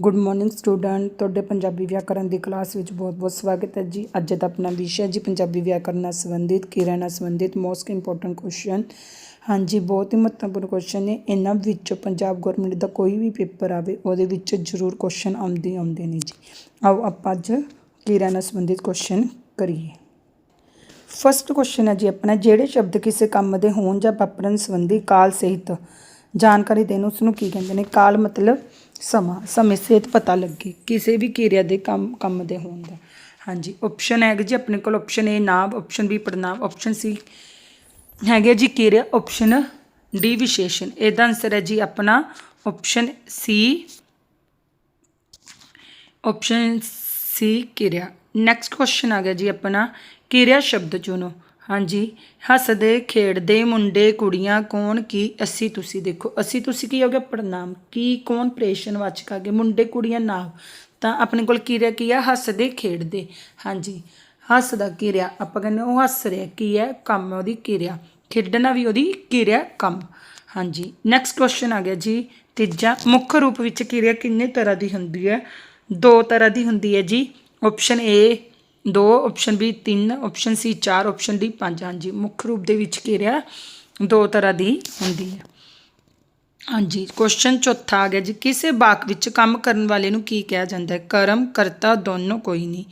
Good morning student ਤੁਹਾਡੇ ਪੰਜਾਬੀ ਵਿਆਕਰਨ ਦੀ class ਵਿੱਚ ਬਹੁਤ-ਬਹੁਤ ਸਵਾਗਤ ਹੈ ਜੀ। ਅੱਜ ਦਾ ਆਪਣਾ ਵਿਸ਼ਾ ਜੀ, ਪੰਜਾਬੀ ਵਿਆਕਰਨ ਨਾਲ ਸੰਬੰਧਿਤ, ਕਿਰਿਆ ਨਾਲ ਸੰਬੰਧਿਤ ਮੋਸਟ ਇੰਪੋਰਟੈਂਟ ਕੁਐਸਚਨ ਹਾਂਜੀ, ਬਹੁਤ ਹੀ ਮਹੱਤਵਪੂਰਨ ਕੁਐਸਚਨ ਨੇ। ਇਹਨਾਂ ਵਿੱਚੋਂ ਪੰਜਾਬ ਗਵਰਨਮੈਂਟ ਦਾ ਕੋਈ ਵੀ ਪੇਪਰ ਆਵੇ, ਉਹਦੇ ਵਿੱਚ ਜ਼ਰੂਰ ਕੁਐਸਚਨ ਆਉਂਦੇ ਹੀ ਆਉਂਦੇ ਨੇ ਜੀ। ਆਓ ਆਪਾਂ ਅੱਜ ਕਿਰਿਆ ਨਾਲ ਸੰਬੰਧਿਤ ਕੁਐਸਚਨ ਕਰੀਏ। ਫਸਟ ਕੁਐਸਚਨ ਹੈ ਜੀ ਆਪਣਾ, ਜਿਹੜੇ ਸ਼ਬਦ ਕਿਸੇ ਕੰਮ ਦੇ ਹੋਣ ਜਾਂ ਵਾਪਰਨ ਸੰਬੰਧੀ ਕਾਲ ਸਹਿਤ ਜਾਣਕਾਰੀ ਦੇਣ ਉਸ ਨੂੰ ਕੀ ਕਹਿੰਦੇ ਨੇ? ਕਾਲ ਮਤਲਬ ਸਮਾਂ, ਸਮੇਂ, ਸਹਿਤ ਪਤਾ ਲੱਗੇ। ਕਿਸੇ ਵੀ ਕਿਰਿਆ ਦੇ ਕੰਮ ਕੰਮ ਦੇ ਹੋਣ ਦਾ। ਹਾਂਜੀ ਆਪਸ਼ਨ ਹੈਗਾ ਜੀ ਆਪਣੇ ਕੋਲ। ਆਪਸ਼ਨ ਏ ਨਾਮ ਆਪਸ਼ਨ ਬੀ ਪੜਨਾਮ ਆਪਸ਼ਨ ਸੀ ਹੈਗੇ ਜੀ ਕਿਰਿਆ ਆਪਸ਼ਨ ਡੀ ਵਿਸ਼ੇਸ਼ਣ। ਇਹਦਾ ਆਨਸਰ ਹੈ ਜੀ ਆਪਣਾ ਆਪਸ਼ਨ ਸੀ ਆਪਸ਼ਨ ਸੀ ਕਿਰਿਆ। ਨੈਕਸਟ ਕੁਐਸਚਨ ਆ ਗਿਆ ਜੀ ਆਪਣਾ ਕਿਰਿਆ ਸ਼ਬਦ ਚੁਣੋ। ਹਾਂਜੀ, ਹੱਸਦੇ, ਖੇਡਦੇ, ਮੁੰਡੇ, ਕੁੜੀਆਂ, ਕੌਣ, ਕੀ, ਅਸੀਂ, ਤੁਸੀਂ ਦੇਖੋ, ਅਸੀਂ, ਤੁਸੀਂ ਕੀ ਹੋ ਗਿਆ ਪ੍ਰਣਾਮ। ਕੀ, ਕੌਣ, ਪ੍ਰੇਸ਼ਨ ਵਾਚਕ ਆ ਗਏ? ਮੁੰਡੇ, ਕੁੜੀਆਂ ਨਾਮ ਤਾਂ ਆਪਣੇ ਕੋਲ ਕਿਰਿਆ ਕੀ ਆ? ਹੱਸਦੇ, ਖੇਡਦੇ। ਹਾਂਜੀ, ਹੱਸਦਾ ਕਿਰਿਆ ਆਪਾਂ ਕਹਿੰਦੇ ਉਹ ਹੱਸ ਰਿਹਾ। ਕੀ ਹੈ? ਕੰਮ ਉਹਦੀ ਕਿਰਿਆ ਖੇਡਣਾ ਵੀ ਉਹਦੀ ਕਿਰਿਆ ਕੰਮ। ਹਾਂਜੀ ਨੈਕਸਟ ਕੁਐਸਚਨ ਆ ਗਿਆ ਜੀ। ਤੀਜਾ, ਮੁੱਖ ਰੂਪ ਵਿੱਚ ਕਿਰਿਆ ਕਿੰਨੇ ਤਰ੍ਹਾਂ ਦੀ ਹੁੰਦੀ ਹੈ? ਦੋ ਤਰ੍ਹਾਂ ਦੀ ਹੁੰਦੀ ਹੈ ਜੀ। ਆਪਸ਼ਨ ਏ ਦੋ ਆਪਸ਼ਨ ਬੀ ਤਿੰਨ ਆਪਸ਼ਨ ਸੀ ਚਾਰ ਆਪਸ਼ਨ ਡੀ ਪੰਜ। ਹਾਂਜੀ, ਮੁੱਖ ਰੂਪ ਦੇ ਵਿੱਚ ਕਿਰਿਆ ਦੋ ਤਰ੍ਹਾਂ ਦੀ ਹੁੰਦੀ ਹੈ। ਹਾਂਜੀ ਕੁਐਸਚਨ ਚੌਥਾ ਆ ਗਿਆ ਜੀ। ਕਿਸੇ ਵਾਕ ਵਿੱਚ ਕੰਮ ਕਰਨ ਵਾਲੇ ਨੂੰ ਕੀ ਕਿਹਾ ਜਾਂਦਾ ਹੈ? ਕਰਮ, ਕਰਤਾ, ਦੋਨੋਂ ਕੋਈ ਨਹੀਂ।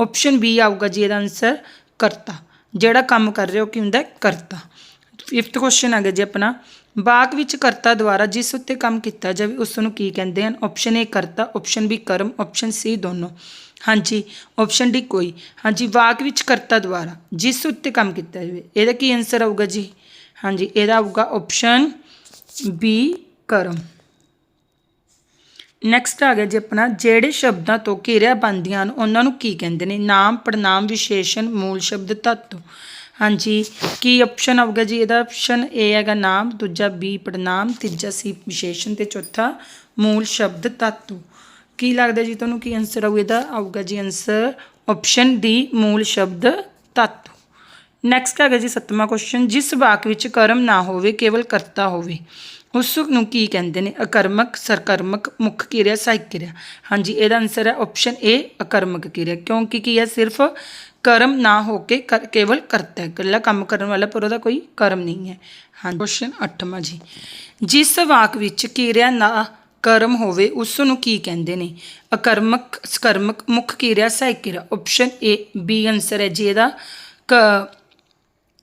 ਆਪਸ਼ਨ ਬੀ ਆਊਗਾ ਜੀ ਇਹਦਾ ਆਨਸਰ ਕਰਤਾ। ਜਿਹੜਾ ਕੰਮ ਕਰ ਰਿਹਾ ਉਹ ਕੀ ਹੁੰਦਾ ਕਰਤਾ। ਫਿਫਥ ਕੁਐਸਚਨ ਆ ਗਿਆ ਜੀ ਆਪਣਾ। ਵਾਕ ਵਿੱਚ ਕਰਤਾ ਦੁਆਰਾ ਜਿਸ ਉੱਤੇ ਕੰਮ ਕੀਤਾ ਜਾਵੇ, ਉਸ ਨੂੰ ਕੀ ਕਹਿੰਦੇ ਹਨ? ਆਪਸ਼ਨ ਏ ਕਰਤਾ ਆਪਸ਼ਨ ਬੀ ਕਰਮ ਆਪਸ਼ਨ ਸੀ ਦੋਨੋਂ। ਹਾਂਜੀ ਆਪਸ਼ਨ ਡੀ ਕੋਈ। ਹਾਂਜੀ, ਵਾਕ ਵਿੱਚ ਕਰਤਾ ਦੁਆਰਾ ਜਿਸ ਉੱਤੇ ਕੰਮ ਕੀਤਾ ਜਾਵੇ। ਇਹਦਾ ਕੀ ਆਨਸਰ ਆਊਗਾ ਜੀ? ਹਾਂਜੀ, ਇਹਦਾ ਆਊਗਾ ਆਪਸ਼ਨ ਬੀ ਕਰਮ। ਨੈਕਸਟ ਆ ਗਿਆ ਜੀ ਆਪਣਾ, ਜਿਹੜੇ ਸ਼ਬਦਾਂ ਤੋਂ ਘੇਰਿਆ ਬਣਦੀਆਂ ਹਨ, ਉਹਨਾਂ ਨੂੰ ਕੀ ਕਹਿੰਦੇ ਨੇ? ਨਾਮ, ਪ੍ਰਣਾਮ, ਵਿਸ਼ੇਸ਼ਣ, ਮੂਲ ਸ਼ਬਦ, ਤੱਤ। ਹਾਂਜੀ, ਕੀ ਆਪਸ਼ਨ ਆਊਗਾ ਜੀ? ਇਹਦਾ ਆਪਸ਼ਨ ਏ ਹੈਗਾ ਨਾਮ, ਦੂਜਾ ਬੀ ਪੜਨਾਮ ਤੀਜਾ ਸੀ ਵਿਸ਼ੇਸ਼ਣ ਤੇ ਚੌਥਾ ਮੂਲ ਸ਼ਬਦ ਧਾਤੂ। ਕੀ ਲੱਗਦਾ ਜੀ ਤੁਹਾਨੂੰ ਕੀ ਆਨਸਰ ਆਊਗਾ ਇਹਦਾ ਆਊਗਾ ਜੀ ਆਨਸਰ ਆਪਸ਼ਨ ਡੀ ਮੂਲ ਸ਼ਬਦ ਧਾਤੂ। ਨੈਕਸਟ ਹੈਗਾ ਜੀ ਸੱਤਵਾਂ ਕੁਐਸਚਨ ਜਿਸ ਵਾਕ ਵਿੱਚ ਕਰਮ ਨਾ ਹੋਵੇ, ਕੇਵਲ ਕਰਤਾ ਹੋਵੇ, ਉਸ ਨੂੰ ਕੀ ਕਹਿੰਦੇ ਨੇ? ਅਕਰਮਕ, ਸਰਕਰਮਕ, ਮੁੱਖ ਕਿਰਿਆ ਸਹਾਇਕ ਕਿਰਿਆ। ਹਾਂਜੀ, ਇਹਦਾ ਆਨਸਰ ਹੈ ਆਪਸ਼ਨ ਏ ਅਕਰਮਕ ਕਿਰਿਆ। ਕਿਉਂਕਿ ਕੀ ਹੈ? ਸਿਰਫ ਕਰਮ ਨਾ ਹੋ ਕੇ ਕਰ- ਕੇਵਲ ਕਰਤਾ ਇਕੱਲਾ ਕੰਮ ਕਰਨ ਵਾਲਾ ਪਰ ਉਹਦਾ ਕੋਈ ਕਰਮ ਨਹੀਂ ਹੈ। ਹਾਂ ਕੁਐਸਚਨ 8ਵਾਂ ਜੀ। ਜਿਸ ਵਾਕ ਵਿੱਚ ਕਿਰਿਆ ਨਾ ਕਰਮ ਹੋਵੇ, ਉਸ ਨੂੰ ਕੀ ਕਹਿੰਦੇ ਨੇ? ਅਕਰਮਕ, ਸਕਰਮਕ, ਮੁੱਖ ਕਿਰਿਆ, ਸਹਾਇਕ ਕਿਰਿਆ। ਆਪਸ਼ਨ ਏ ਬੀ ਆਨਸਰ ਹੈ ਜੀ ਇਹਦਾ ਕ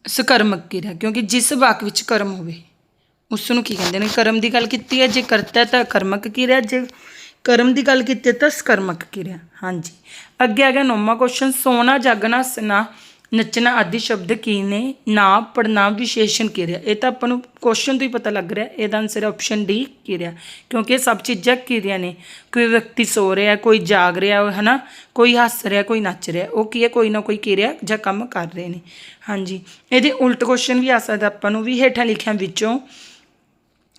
ਸਕਰਮਕ ਕਿਰਿਆ। ਕਿਉਂਕਿ ਜਿਸ ਵਾਕ ਵਿੱਚ ਕਰਮ ਹੋਵੇ, ਉਸ ਨੂੰ ਕੀ ਕਹਿੰਦੇ ਨੇ? ਕਰਮ ਦੀ ਗੱਲ ਕੀਤੀ ਹੈ। ਜੇ ਕਰਤਾ ਤਾਂ ਕਰਮਕ ਕਿਰਿਆ। ਜੇ ਕਰਮ ਦੀ ਗੱਲ ਕੀਤੀ ਹੈ ਤਾਂ ਸਕਰਮਕ ਕਿਰਿਆ, ਹਾਂਜੀ। ਅੱਗੇ ਆ ਗਿਆ ਨੌਵਾਂ ਕੁਐਸਚਨ ਸੋਨਾ, ਜਾਗਣਾ ਹੱਸਣਾ ਨੱਚਣਾ ਆਦਿ ਸ਼ਬਦ ਕੀ ਨੇ ਨਾਮ ਪੜਨਾਮ ਵਿਸ਼ੇਸ਼ਣ ਕਿਰਿਆ। ਇਹ ਤਾਂ ਆਪਾਂ ਨੂੰ ਕੁਐਸਚਨ ਤੋਂ ਹੀ ਪਤਾ ਲੱਗ ਰਿਹਾ, ਇਹਦਾ ਆਨਸਰ ਹੈ ਆਪਸ਼ਨ ਡੀ ਕਿਰਿਆ। ਕਿਉਂਕਿ ਇਹ ਸਭ ਚੀਜ਼ਾਂ ਕਿਰਿਆ ਨੇ। ਕੋਈ ਵਿਅਕਤੀ ਸੋ ਰਿਹਾ, ਕੋਈ ਜਾਗ ਰਿਹਾ ਹੈ ਨਾ ਕੋਈ ਹੱਸ ਰਿਹਾ, ਕੋਈ ਨੱਚ ਰਿਹਾ, ਉਹ ਕੀ ਹੈ? ਕੋਈ ਨਾ ਕੋਈ ਕਿਰਿਆ ਜਾਂ ਕੰਮ ਕਰ ਰਹੇ ਨੇ। ਹਾਂਜੀ। ਇਹਦੇ ਉਲਟ ਕੁਐਸਚਨ ਵੀ ਆ ਸਕਦਾ ਆਪਾਂ ਨੂੰ, ਵੀ ਹੇਠਾਂ ਲਿਖਿਆਂ ਵਿੱਚੋਂ,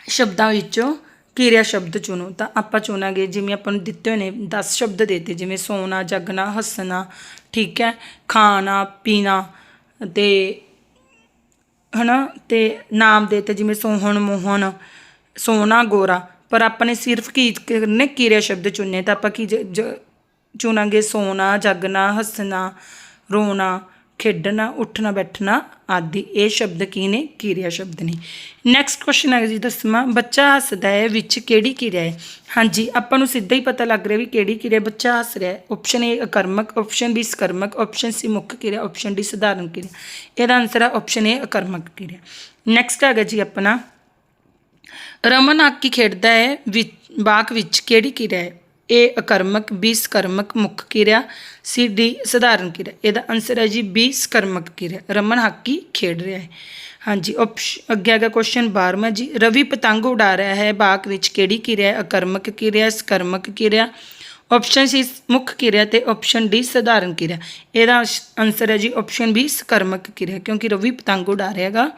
ਸ਼ਬਦਾਂ ਵਿੱਚੋਂ। ਕਿਰਿਆ ਸ਼ਬਦ ਚੁਣੋ, ਤਾਂ ਆਪਾਂ ਚੁਣਾਂਗੇ, ਜਿਵੇਂ ਆਪਾਂ ਨੂੰ ਦਿੱਤੇ ਹੋਏ ਨੇ 10 ਸ਼ਬਦ ਦੇਤੇ, ਜਿਵੇਂ ਸੋਨਾ ਜਗਣਾ, ਹੱਸਣਾ, ਠੀਕ ਹੈ, ਖਾਣਾ, ਪੀਣਾ ਤੇ ਹਨਾ, ਤੇ ਨਾਮ ਦੇਤੇ, ਜਿਵੇਂ ਸੋਹਣ ਮੋਹਨ ਸੋਨਾ ਗੋਰਾ। ਪਰ ਆਪਾਂ ਨੇ ਸਿਰਫ ਕੀ ਕਰਨੇ, ਕਿਰਿਆ ਸ਼ਬਦ ਚੁਣਨੇ, ਤਾਂ ਆਪਾਂ ਕੀ ਜ- ਚੁਣਾਂਗੇ ਸੋਨਾ ਜਗਣਾ, ਹੱਸਣਾ, ਰੋਣਾ ਖੇਡਣਾ, ਉੱਠਣਾ, ਬੈਠਣਾ ਆਦਿ। ਇਹ ਸ਼ਬਦ ਕੀ ਨੇ? ਕਿਰਿਆ ਸ਼ਬਦ ਨੇ। ਨੈਕਸਟ ਕੁਐਸਚਨ ਹੈ ਜੀ, ਦਸਵਾਂ। ਬੱਚਾ ਹੱਸਦਾ ਹੈ, ਵਿੱਚ ਕਿਹੜੀ ਕਿਰਿਆ ਹੈ? ਹਾਂਜੀ, ਆਪਾਂ ਨੂੰ ਸਿੱਧਾ ਹੀ ਪਤਾ ਲੱਗ ਰਿਹਾ ਵੀ ਕਿਹੜੀ ਕਿਰਿਆ ਬੱਚਾ ਹੱਸ ਰਿਹਾ ਹੈ। ਆਪਸ਼ਨ ਏ ਅਕਰਮਕ ਆਪਸ਼ਨ ਬੀ ਸਕਰਮਕ ਆਪਸ਼ਨ ਸੀ ਮੁੱਖ ਕਿਰਿਆ ਆਪਸ਼ਨ ਡੀ ਸਧਾਰਨ ਕਿਰਿਆ। ਇਹਦਾ ਆਨਸਰ ਹੈ ਆਪਸ਼ਨ ਏ ਅਕਰਮਕ ਕਿਰਿਆ। ਨੈਕਸਟ ਹੈਗਾ ਜੀ ਆਪਣਾ। ਰਮਨ ਹਾਕੀ ਖੇਡਦਾ ਹੈ ਵਿੱਚ ਬਾਕ ਵਿੱਚ ਕਿਹੜੀ ਕਿਰਿਆ ਹੈ? ਏ ਅਕਰਮਕ ਬੀ ਸਕਰਮਕ ਮੁੱਖ ਕਿਰਿਆ ਸੀ ਡੀ ਸਧਾਰਨ ਕਿਰਿਆ। ਇਹਦਾ ਆਨਸਰ ਹੈ ਜੀ ਬੀ ਸਕਰਮਕ ਕਿਰਿਆ। ਰਮਨ ਹਾਕੀ ਖੇਡ ਰਿਹਾ ਹੈ। ਹਾਂਜੀ ਆਪਸ਼ ਅੱਗੇ ਆਗਾ ਕੁਐਸਚਨ 12ਵਾਂ ਜੀ। ਰਵੀ ਪਤੰਗ ਉਡਾ ਰਿਹਾ ਹੈ, ਬਾਕ ਵਿੱਚ ਕਿਹੜੀ ਕਿਰਿਆ ਹੈ? ਅਕਰਮਕ ਕਿਰਿਆ, ਸਕਰਮਕ ਕਿਰਿਆ। ਆਪਸ਼ਨ ਸੀ ਮੁੱਖ ਕਿਰਿਆ ਤੇ ਆਪਸ਼ਨ ਡੀ ਸਧਾਰਨ ਕਿਰਿਆ। ਇਹਦਾ ਆਨਸਰ ਹੈ ਜੀ ਆਪਸ਼ਨ ਬੀ ਸਕਰਮਕ ਕਿਰਿਆ, ਕਿਉਂਕਿ ਰਵੀ ਪਤੰਗ ਉਡਾ ਰਿਹਾ ਹੈਗਾ।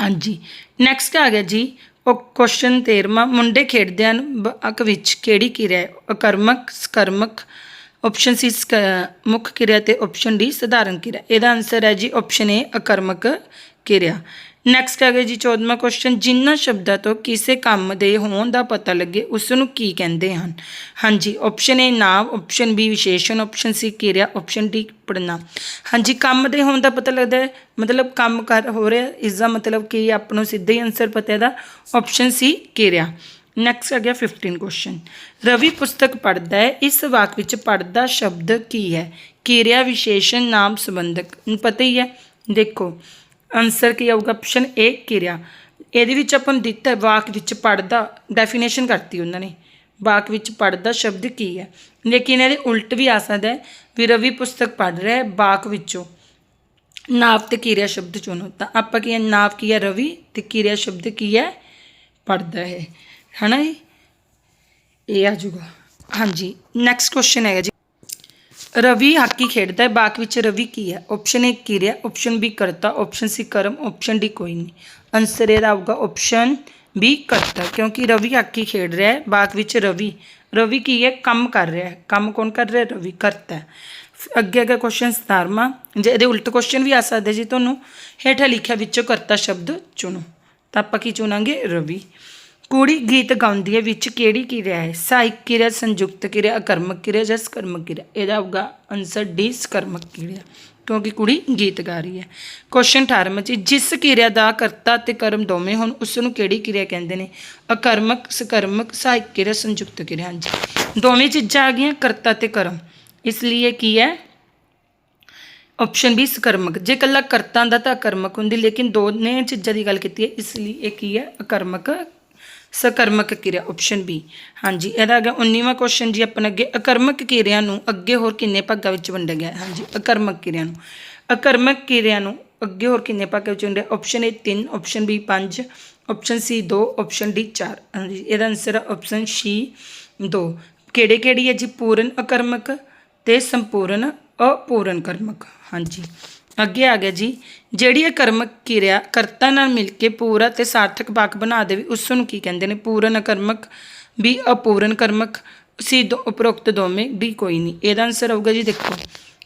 ਹਾਂਜੀ ਨੈਕਸਟ ਆ ਗਿਆ ਜੀ। ਉਹ ਕੁਐਸਚਨ 13ਵਾਂ ਮੁੰਡੇ ਖੇਡਦੇ ਹਨ ਬਕ ਵਿੱਚ ਕਿਹੜੀ ਕਿਰਿਆ ਹੈ? ਅਕਰਮਕ, ਸਕਰਮਕ ਆਪਸ਼ਨ ਸੀ ਸਕ- ਮੁੱਖ ਕਿਰਿਆ ਤੇ ਆਪਸ਼ਨ ਡੀ ਸਧਾਰਨ ਕਿਰਿਆ। ਇਹਦਾ ਆਨਸਰ ਹੈ ਜੀ ਆਪਸ਼ਨ ਏ ਅਕਰਮਕ ਕਿਰਿਆ। ਨੈਕਸਟ ਹੈਗਾ ਜੀ 14ਵਾਂ ਕੁਐਸਚਨ ਜਿਨ੍ਹਾਂ ਸ਼ਬਦਾਂ ਤੋਂ ਕਿਸੇ ਕੰਮ ਦੇ ਹੋਣ ਦਾ ਪਤਾ ਲੱਗੇ, ਉਸ ਨੂੰ ਕੀ ਕਹਿੰਦੇ ਹਨ? ਹਾਂਜੀ ਆਪਸ਼ਨ ਏ ਨਾਮ ਆਪਸ਼ਨ ਬੀ ਵਿਸ਼ੇਸ਼ਣ ਆਪਸ਼ਨ ਸੀ ਕਿਰਿਆ ਆਪਸ਼ਨ ਡੀ ਪੜਨਾ ਹਾਂਜੀ, ਕੰਮ ਦੇ ਹੋਣ ਦਾ ਪਤਾ ਲੱਗਦਾ ਹੈ? ਮਤਲਬ ਕੰਮ ਕਰ ਹੋ ਰਿਹਾ ਇਸ ਦਾ ਮਤਲਬ ਕੀ ਹੈ? ਆਪਾਂ ਨੂੰ ਸਿੱਧਾ ਹੀ ਆਨਸਰ ਪਤਾ ਹੈ ਦਾ ਆਪਸ਼ਨ ਸੀ ਕਿਰਿਆ। ਨੈਕਸਟ ਆ ਗਿਆ 15 ਕੁਐਸਚਨ ਰਵੀ ਪੁਸਤਕ ਪੜ੍ਹਦਾ ਹੈ, ਇਸ ਵਾਕ ਵਿੱਚ ਪੜ੍ਹਦਾ ਸ਼ਬਦ ਕੀ ਹੈ? ਕਿਰਿਆ, ਵਿਸ਼ੇਸ਼ਣ, ਨਾਮ ਸੰਬੰਧਕ, ਪਤਾ ਹੀ ਹੈ। ਦੇਖੋ ਆਨਸਰ ਕੀ ਆਊਗਾ? ਆਪਸ਼ਨ ਏ ਕਿਰਿਆ। ਇਹਦੇ ਵਿੱਚ ਆਪਾਂ ਨੂੰ ਦਿੱਤਾ ਹੈ ਵਾਕ ਵਿੱਚ ਪੜ੍ਹਦਾ ਡੈਫੀਨੇਸ਼ਨ ਕਰਤੀ ਉਹਨਾਂ ਨੇ। ਵਾਕ ਵਿੱਚ ਪੜ੍ਹਦਾ ਸ਼ਬਦ ਕੀ ਹੈ? ਲੇਕਿਨ ਇਹਦੇ ਉਲਟ ਵੀ ਆ ਸਕਦਾ ਹੈ ਵੀ ਰਵੀ ਪੁਸਤਕ ਪੜ੍ਹ ਰਿਹਾ ਹੈ ਵਾਕ ਵਿੱਚੋਂ। ਨਾਵ ਤੇ ਕਿਰਿਆ ਸ਼ਬਦ ਚੁਣੋ। ਤਾਂ ਆਪਾਂ ਕੀ ਨਾਵ ਕੀ ਹੈ? ਰਵੀ ਤੇ ਕਿਰਿਆ ਸ਼ਬਦ ਕੀ ਹੈ? ਪੜਦਾ ਹੈ। ਹਨਾ ਜੀ? ਇਹ ਆ ਜਾਊਗਾ। ਹਾਂਜੀ ਨੈਕਸਟ ਕੁਐਸਚਨ ਹੈਗਾ ਜੀ। ਰਵੀ ਹਾਕੀ ਖੇਡਦਾ ਹੈ ਬਾਕ ਵਿੱਚ ਰਵੀ ਕੀ ਹੈ? ਆਪਸ਼ਨ ਏ ਕਿਰਿਆ ਆਪਸ਼ਨ ਬੀ ਕਰਤਾ ਆਪਸ਼ਨ ਸੀ ਕਰਮ ਆਪਸ਼ਨ ਡੀ ਕੋਈ ਨਹੀਂ। ਆਨਸਰ ਇਹਦਾ ਆਊਗਾ ਆਪਸ਼ਨ ਬੀ ਕਰਤਾ, ਕਿਉਂਕਿ ਰਵੀ ਹਾਕੀ ਖੇਡ ਰਿਹਾ ਹੈ ਬਾਕ ਵਿੱਚ ਰਵੀ। ਰਵੀ ਕੀ ਹੈ? ਕੰਮ ਕਰ ਰਿਹਾ ਹੈ। ਕੰਮ ਕੌਣ ਕਰ ਰਿਹਾ? ਹੈ? ਰਵੀ ਕਰਤਾ ਹੈ। ਫਿਰ ਅੱਗੇ ਅਗਾ ਕੁਐਸਚਨ 17ਵਾਂ ਜੇ ਇਹਦੇ ਉਲਟ ਕੁਐਸਚਨ ਵੀ ਆ ਸਕਦੇ ਜੀ ਤੁਹਾਨੂੰ, ਹੇਠਾਂ ਲਿਖਿਆ ਵਿੱਚੋਂ ਕਰਤਾ ਸ਼ਬਦ ਚੁਣੋ। ਤਾਂ ਆਪਾਂ ਕੀ ਚੁਣਾਂਗੇ? ਰਵੀ। ਕੁੜੀ ਗੀਤ ਗਾਉਂਦੀ ਹੈ, ਵਿੱਚ ਕਿਹੜੀ ਕਿਰਿਆ ਹੈ? ਸਹਾਇਕ ਕਿਰਿਆ, ਸੰਯੁਕਤ ਕਿਰਿਆ, ਅਕਰਮਕ ਕਿਰਿਆ ਜਾਂ ਸਕਰਮਕ ਕਿਰਿਆ? ਇਹਦਾ ਹੋਊਗਾ ਆਨਸਰ ਡੀ ਸਕਰਮਕ ਕਿਰਿਆ, ਕਿਉਂਕਿ ਕੁੜੀ ਗੀਤ ਗਾ ਰਹੀ ਹੈ। ਕੁਐਸਚਨ 18 ਚ ਜਿਸ ਕਿਰਿਆ ਦਾ ਕਰਤਾ ਤੇ ਕਰਮ ਦੋਵੇਂ ਹੋਣ ਉਸ ਨੂੰ ਕਿਹੜੀ ਕਿਰਿਆ ਕਹਿੰਦੇ ਨੇ? ਅਕਰਮਕ, ਸਕਰਮਕ, ਸਹਾਇਕ ਕਿਰਿਆ, ਸੰਯੁਕਤ ਕਿਰਿਆ, ਹਾਂਜੀ। ਦੋਵੇਂ ਚੀਜ਼ਾਂ ਆ ਗਈਆਂ, ਕਰਤਾ ਤੇ ਕਰਮ। ਇਸ ਲਈ ਇਹ ਕੀ ਹੈ? ਆਪਸ਼ਨ ਬੀ ਸਕਰਮਕ। ਜੇ ਕੱਲਾ ਕਰਤਾ ਦਾ ਤਾਂ ਅਕਰਮਕ ਹੁੰਦੀ, ਲੇਕਿਨ ਦੋਨੇ ਚੀਜ਼ਾਂ ਦੀ ਗੱਲ ਕੀਤੀ ਹੈ, ਇਸ ਲਈ ਇਹ ਕੀ ਹੈ? ਅਕਰਮਕ ਸਕਰਮਕ ਕਿਰਿਆ ਆਪਸ਼ਨ ਬੀ ਹਾਂਜੀ, ਇਹਦਾ ਹੈਗਾ 19ਵਾਂ ਕੁਐਸਚਨ ਜੀ, ਆਪਣਾ ਅੱਗੇ ਅਕਰਮਕ ਕਿਰਿਆ ਨੂੰ ਅੱਗੇ ਹੋਰ ਕਿੰਨੇ ਭਾਗਾਂ ਵਿੱਚ ਵੰਡਿਆ ਗਿਆ? ਹਾਂਜੀ, ਅਕਰਮਕ ਕਿਰਿਆ ਨੂੰ। ਅਕਰਮਕ ਕਿਰਿਆ ਨੂੰ ਅੱਗੇ ਹੋਰ ਕਿੰਨੇ ਭਾਗਾਂ ਵਿੱਚ ਵੰਡਿਆ? Option A 3 option B 5 option C 2 option D 4 ਹਾਂਜੀ, ਇਹਦਾ ਆਨਸਰ ਆਪਸ਼ਨ ਸੀ 2 ਕਿਹੜੇ ਕਿਹੜੀ ਹੈ ਜੀ? ਪੂਰਨ ਅਕਰਮਕ ਤੇ ਸੰਪੂਰਨ ਅਪੂਰਨ ਕਰਮਕ। ਹਾਂਜੀ। ਅੱਗੇ ਆ ਗਿਆ ਜੀ। ਜਿਹੜੀ ਇਹ ਕਰਮਕ ਕਿਰਿਆ ਕਰਤਾ ਨਾਲ ਮਿਲ ਕੇ ਪੂਰਾ ਤੇ ਸਾਰਥਕ ਵਾਕ ਬਣਾ ਦੇਵੇ ਉਸ ਨੂੰ ਕੀ ਕਹਿੰਦੇ ਨੇ? ਪੂਰਨ ਅਕਰਮਕ ਵੀ ਅਪੂਰਨ ਕਰਮਕ ਸੀ ਉਪਰੋਕਤ ਦੋਵੇਂ ਵੀ ਕੋਈ ਨਹੀਂ। ਇਹਦਾ ਆਨਸਰ ਆਊਗਾ ਜੀ ਦੇਖੋ।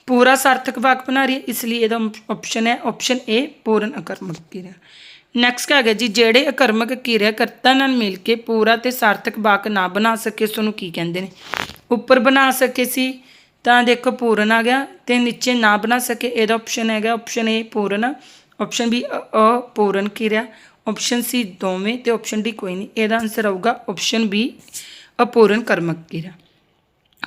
ਪੂਰਾ ਸਾਰਥਕ ਵਾਕ ਬਣਾ ਰਹੀ ਹੈ, ਇਸ ਲਈ ਇਹਦਾ ਆਪਸ਼ਨ ਹੈ ਆਪਸ਼ਨ ਏ ਪੂਰਨ ਅਕਰਮਕ ਕਿਰਿਆ। ਨੈਕਸਟ ਆ ਗਿਆ ਜੀ, ਜਿਹੜੇ ਅਕਰਮਕ ਕਿਰਿਆ ਕਰਤਾ ਨਾਲ ਮਿਲ ਕੇ ਪੂਰਾ ਤੇ ਸਾਰਥਕ ਵਾਕ ਨਾ ਬਣਾ ਸਕੇ ਉਸ ਨੂੰ ਕੀ ਕਹਿੰਦੇ ਨੇ? ਉੱਪਰ ਬਣਾ ਸਕੇ ਸੀ ਤਾਂ ਦੇਖੋ ਪੂਰਨ ਆ ਗਿਆ ਤੇ ਨੀਚੇ ਨਾ ਬਣਾ ਸਕੇ, ਇਹਦਾ ਆਪਸ਼ਨ ਹੈਗਾ ਆਪਸ਼ਨ ਏ ਪੂਰਨ ਆਪਸ਼ਨ ਬੀ ਅਪੂਰਨ ਕਿਰਿਆ ਆਪਸ਼ਨ ਸੀ ਦੋਵੇਂ ਤੇ ਆਪਸ਼ਨ ਡੀ ਕੋਈ ਨਹੀਂ। ਇਹਦਾ ਆਨਸਰ ਆਊਗਾ ਆਪਸ਼ਨ ਬੀ ਅਪੂਰਨ ਕਰਮਕ ਕਿਰਿਆ।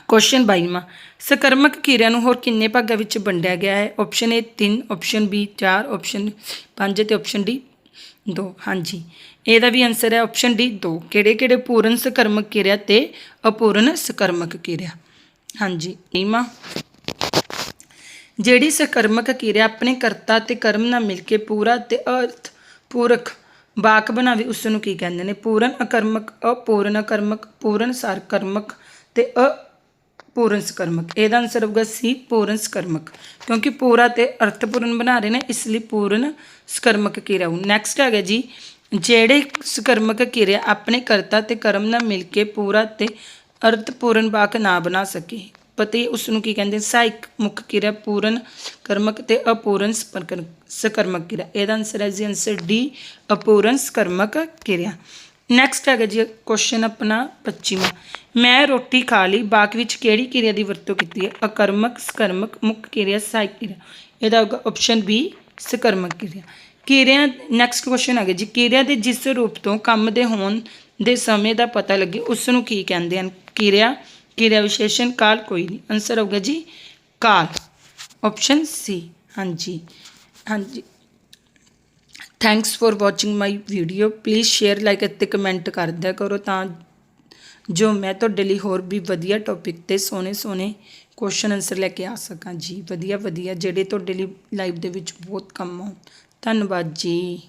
ਕੁਐਸਚਨ 22ਵਾਂ ਸਕਰਮਕ ਕਿਰਿਆ ਨੂੰ ਹੋਰ ਕਿੰਨੇ ਭਾਗਾਂ ਵਿੱਚ ਵੰਡਿਆ ਗਿਆ ਹੈ? Option A 3 option B 4 option 5 ਤੇ ਆਪਸ਼ਨ ਡੀ 2 ਹਾਂਜੀ, ਇਹਦਾ ਵੀ ਆਨਸਰ ਹੈ ਆਪਸ਼ਨ ਡੀ 2 ਕਿਹੜੇ ਕਿਹੜੇ ਪੂਰਨ ਸਕਰਮਕ ਕਿਰਿਆ ਤੇ ਅਪੂਰਨ ਸਕਰਮਕ ਕਿਰਿਆ? ਹਾਂਜੀ, ਨੀਮਾ। ਜਿਹੜੀ ਸਕਰਮਕ ਕਿਰਿਆ ਆਪਣੇ ਕਰਤਾ ਤੇ ਕਰਮ ਨਾਲ ਮਿਲ ਕੇ ਪੂਰਾ ਤੇ ਅਰਥ ਪੂਰਕ ਵਾਕ ਬਣਾਵੇ ਉਸ ਨੂੰ ਕੀ ਕਹਿੰਦੇ ਨੇ? ਪੂਰਨ ਅਕਰਮਕ, ਅਪੂਰਨ ਅਕਰਮਕ, ਪੂਰਨ ਸਰਕਰਮਕ ਤੇ ਅਪੂਰਨ ਸਕਰਮਕ। ਇਹਦਾ ਆਨਸਰ ਹੋਊਗਾ ਸੀ, ਪੂਰਨ ਸਕਰਮਕ। ਕਿਉਂਕਿ ਪੂਰਾ ਤੇ ਅਰਥਪੂਰਨ ਬਣਾ ਰਹੇ ਨੇ, ਇਸ ਲਈ ਪੂਰਨ ਸਕਰਮਕ ਕਿਰਿਆ ਨੈਕਸਟ ਹੈਗਾ ਜੀ। ਜਿਹੜੇ ਸਕਰਮਕ ਕਿਰਿਆ ਆਪਣੇ ਕਰਤਾ ਤੇ ਕਰਮ ਨਾਲ ਮਿਲ ਕੇ ਪੂਰਾ ਤੇ ਅਰਥਪੂਰਨ ਵਾਕ ਨਾ ਬਣਾ ਸਕੇ। ਪਤੀ ਉਸ ਨੂੰ ਕੀ ਕਹਿੰਦੇ? ਸਹਾਇਕ ਮੁੱਖ ਕਿਰਿਆ ਪੂਰਨ ਕਰਮਕ ਤੇ ਅਪੂਰਨ ਸਕਰ- ਸਕਰਮਕ ਕਿਰਿਆ। ਇਹਦਾ ਆਨਸਰ ਹੈ ਜੀ ਆਨਸਰ ਡੀ ਅਪੂਰਨ ਸਕਰਮਕ ਕਿਰਿਆ। ਨੈਕਸਟ ਹੈਗਾ ਜੀ ਕੁਐਸਚਨ ਆਪਣਾ 25ਵਾਂ ਮੈਂ ਰੋਟੀ ਖਾ ਲਈ ਬਾਕ ਵਿੱਚ ਕਿਹੜੀ ਕਿਰਿਆ ਦੀ ਵਰਤੋਂ ਕੀਤੀ ਹੈ? ਅਕਰਮਕ, ਸਕਰਮਕ, ਮੁੱਖ ਕਿਰਿਆ, ਸਹਾਇਕ ਕਿਰਿਆ। ਇਹਦਾ ਹੋਗਾ ਆਪਸ਼ਨ ਬੀ ਸਕਰਮਕ ਕਿਰਿਆ। ਕਿਰਿਆ ਨੈਕਸਟ ਕੁਐਸਚਨ ਹੈਗਾ ਜੀ। ਕਿਰਿਆ ਦੇ ਜਿਸ ਰੂਪ ਤੋਂ ਕੰਮ ਦੇ ਹੋਣ ਦੇ ਸਮੇਂ ਦਾ ਪਤਾ ਲੱਗੇ ਉਸ ਨੂੰ ਕੀ ਕਹਿੰਦੇ ਹਨ? ਕਿਰਿਆ ਕਿਰਿਆ ਵਿਸ਼ੇਸ਼ਣ, ਕਾਲ ਕੋਈ ਨਹੀਂ। ਆਨਸਰ ਹੋਗਾ ਜੀ ਕਾਲ। ਆਪਸ਼ਨ ਸੀ ਹਾਂਜੀ ਹਾਂਜੀ। Thanks for watching my video please share like ਅਤੇ ਕਮੈਂਟ ਕਰ ਦਿਆ ਕਰੋ ਤਾਂ ਜੋ ਮੈਂ ਤੁਹਾਡੇ ਲਈ ਹੋਰ ਵੀ ਵਧੀਆ ਟੌਪਿਕ ਤੇ ਸੋਹਣੇ ਸੋਹਣੇ ਕੁਐਸਚਨ ਆਨਸਰ ਲੈ ਕੇ ਆ ਸਕਾਂ ਜੀ। ਵਧੀਆ ਵਧੀਆ, ਜਿਹੜੇ ਤੁਹਾਡੇ ਲਈ ਲਾਈਫ ਦੇ ਵਿੱਚ ਬਹੁਤ ਕੰਮ ਆਉਣ। ਧੰਨਵਾਦ ਜੀ।